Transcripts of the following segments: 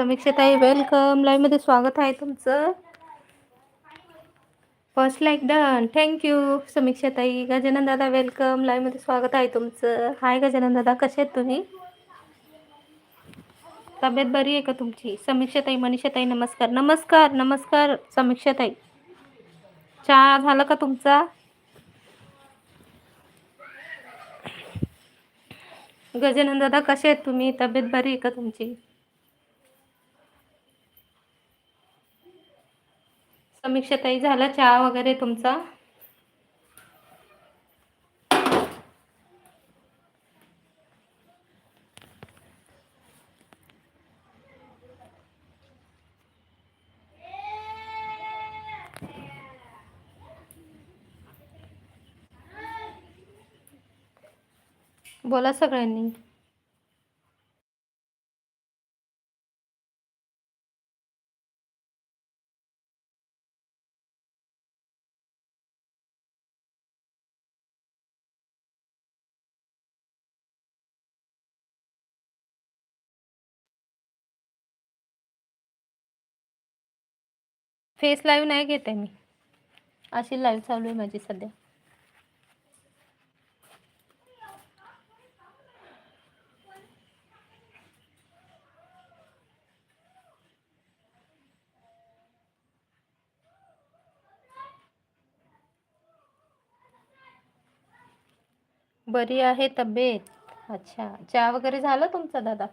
समीक्षाताई welcome लाईव्हमध्ये स्वागत आहे तुमचं. First like done thank you समीक्षाताई. Gajanan दादा वेलकम लाईव्हमध्ये स्वागत आहे तुमचं. हाय गजानन दादा. कसे आहेत तुम्ही? तब्येत बरी आहे का तुमची? समीक्षाताई मनीषाताई नमस्कार. नमस्कार नमस्कार समीक्षाताई. चहा झाला का तुमचा? गजानन दादा कसे आहेत तुम्ही? तब्येत बरी आहे का तुमची? समीक्षाताई झाला चहा वगैरे तुमचा? बोला सगळ्यांनी. फेस लाईव्ह नाही घेते मी. अशी लाईव्ह चालू आहे माझी सध्या. बरी आहे तब्येत. अच्छा. चहा वगैरे झालं तुमचा दादा?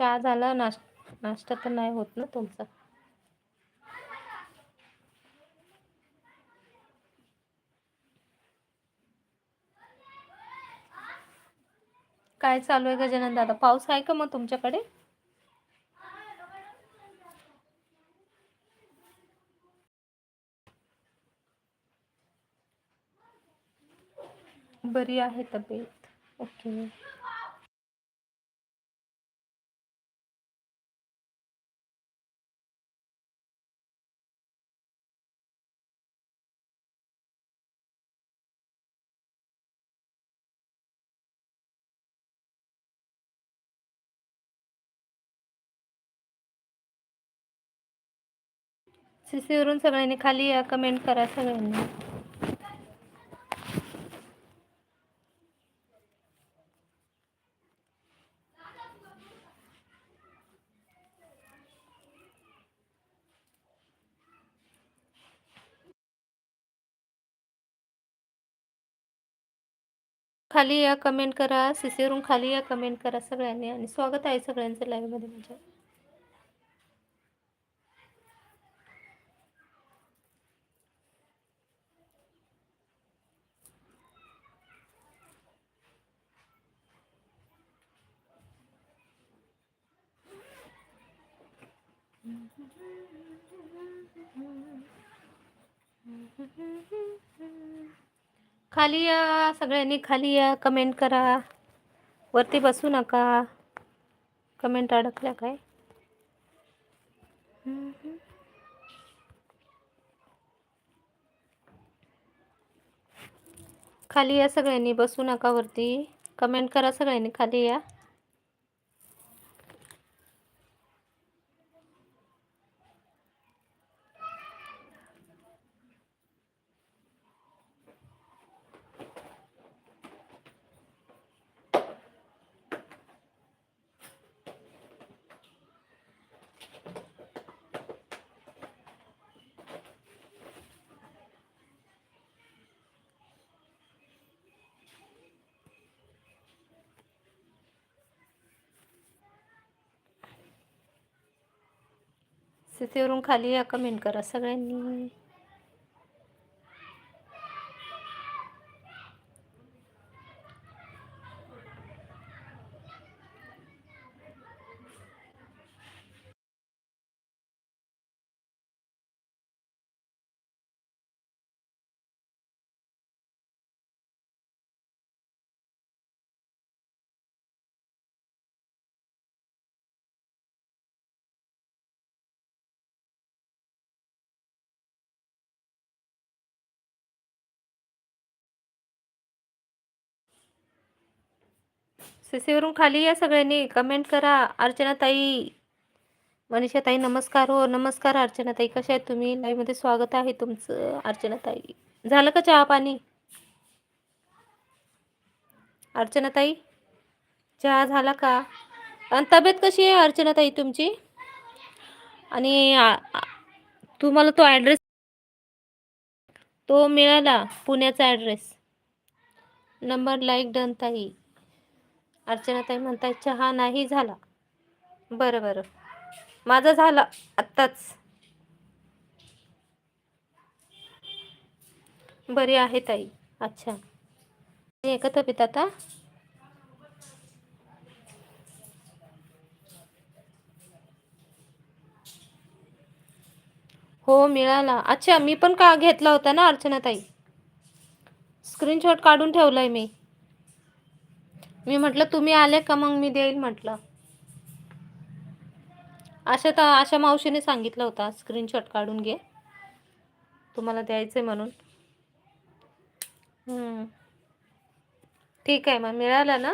चहा झाला नाश नाश्ता तर नाही होत ना तुमचा? काय चालू आहे गजानन दादा? पाऊस आहे का मग तुमच्याकडे? बरी आहे तब्येत. ओके. सीसीवरून सगळ्यांनी खाली कमेंट करा सगळ्यांनी. खाली या कमेंट करा. सीसीवरून खाली या कमेंट करा सगळ्यांनी. आणि स्वागत आहे सगळ्यांचं लाईव्हमध्ये माझ्या. खाली या सगळ्यांनी खाली या कमेंट करा. वरती बसू नका. कमेंट अडकल्या काय? खाली या सगळ्यांनी. बसू नका वरती. कमेंट करा सगळ्यांनी. खाली या. स्थितीवरून खाली या कमेंट करा सगळ्यांनी. सीसीवरून खाली या सगळ्यांनी. कमेंट करा. अर्चनाताई मनीषाताई नमस्कार. हो नमस्कार अर्चनाताई. कशा आहेत तुम्ही? लाईव्हमध्ये स्वागत आहे तुमचं अर्चनाताई. झालं का चहा पाणी? अर्चनाताई चहा झाला का? आणि तब्येत कशी आहे अर्चनाताई तुमची? आणि तुम्हाला तो ॲड्रेस तो मिळाला पुण्याचा ॲड्रेस नंबर लाईक डन ताई. अर्चनाताई म्हणताय चहा नाही झाला. बरं बरं. माझा झाला आत्ताच. बरी आहे ताई. अच्छा. एका तब्येत आता? हो मिळाला. अच्छा मी पण का घेतला होता ना अर्चना ताई? स्क्रीनशॉट काढून ठेवलाय मी. मी म्हटलं तुम्ही आले का मग मी देईल म्हटलं. अशा तर अशा मावशीने सांगितलं होता स्क्रीनशॉट काढून घे. तुम्हाला द्यायचंय म्हणून. ठीक आहे मग मिळालं ना?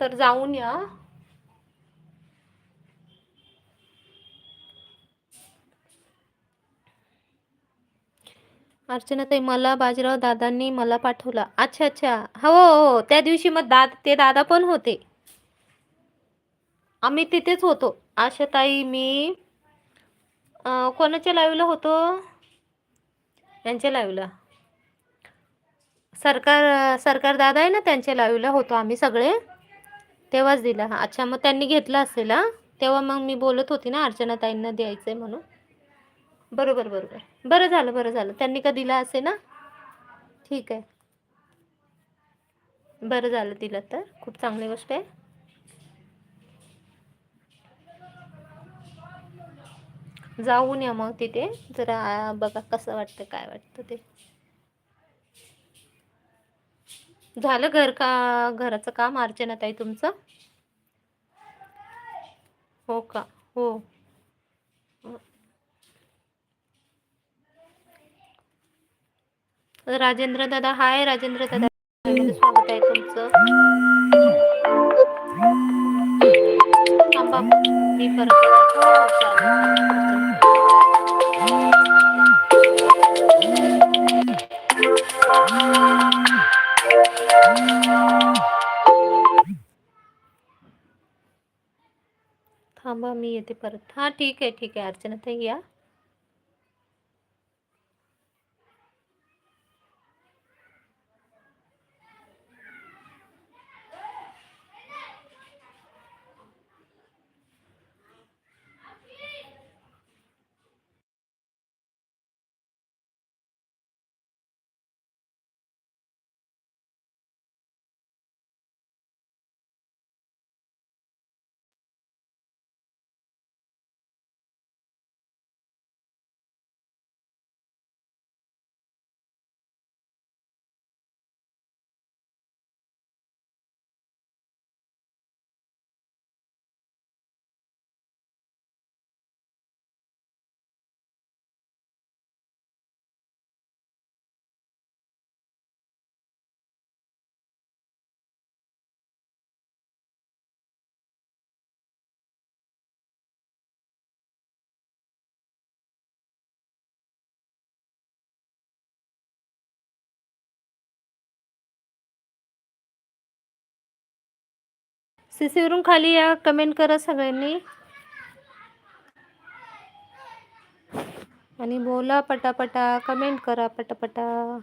तर जाऊन या. अर्चना ताई मला बाजीराव दादांनी मला पाठवला. अच्छा अच्छा. हो हो हो. त्या दिवशी मग दाद ते दादा पण होते. आम्ही तिथेच होतो. आशाताई मी कोणाच्या लाईव्हला होतो? यांच्या लाईव्हला. सरकार सरकार दादा आहे ना त्यांच्या लाईव्हला होतो आम्ही सगळे. तेव्हाच दिला. अच्छा मग त्यांनी घेतला असेल हा? तेव्हा मग मी बोलत होती ना अर्चना ताईंना द्यायचं आहे म्हणून. बरोबर बरोबर. बरं झालं बरं झालं. त्यांनी का दिला असे ना? ठीक आहे. बरं झालं दिलं तर. खूप चांगली गोष्ट आहे. जाऊन या मग तिथे. जरा बघा कसं वाटतं काय वाटतं ते. झालं घर का घराचं काम अर्चना ताई तुमचं? हो का? राजेंद्र दादा. हाय राजेंद्र दादा. मध्ये स्वागत आहे तुमचं. थांबा मी. थांबा मी येते परत. हाँ ठीक आहे ठीक आहे. अर्चना ताई या. सी सीवरून खाली या कमेंट करा सगळ्यांनी. आणि बोला पटापटा कमेंट करा पटापटा.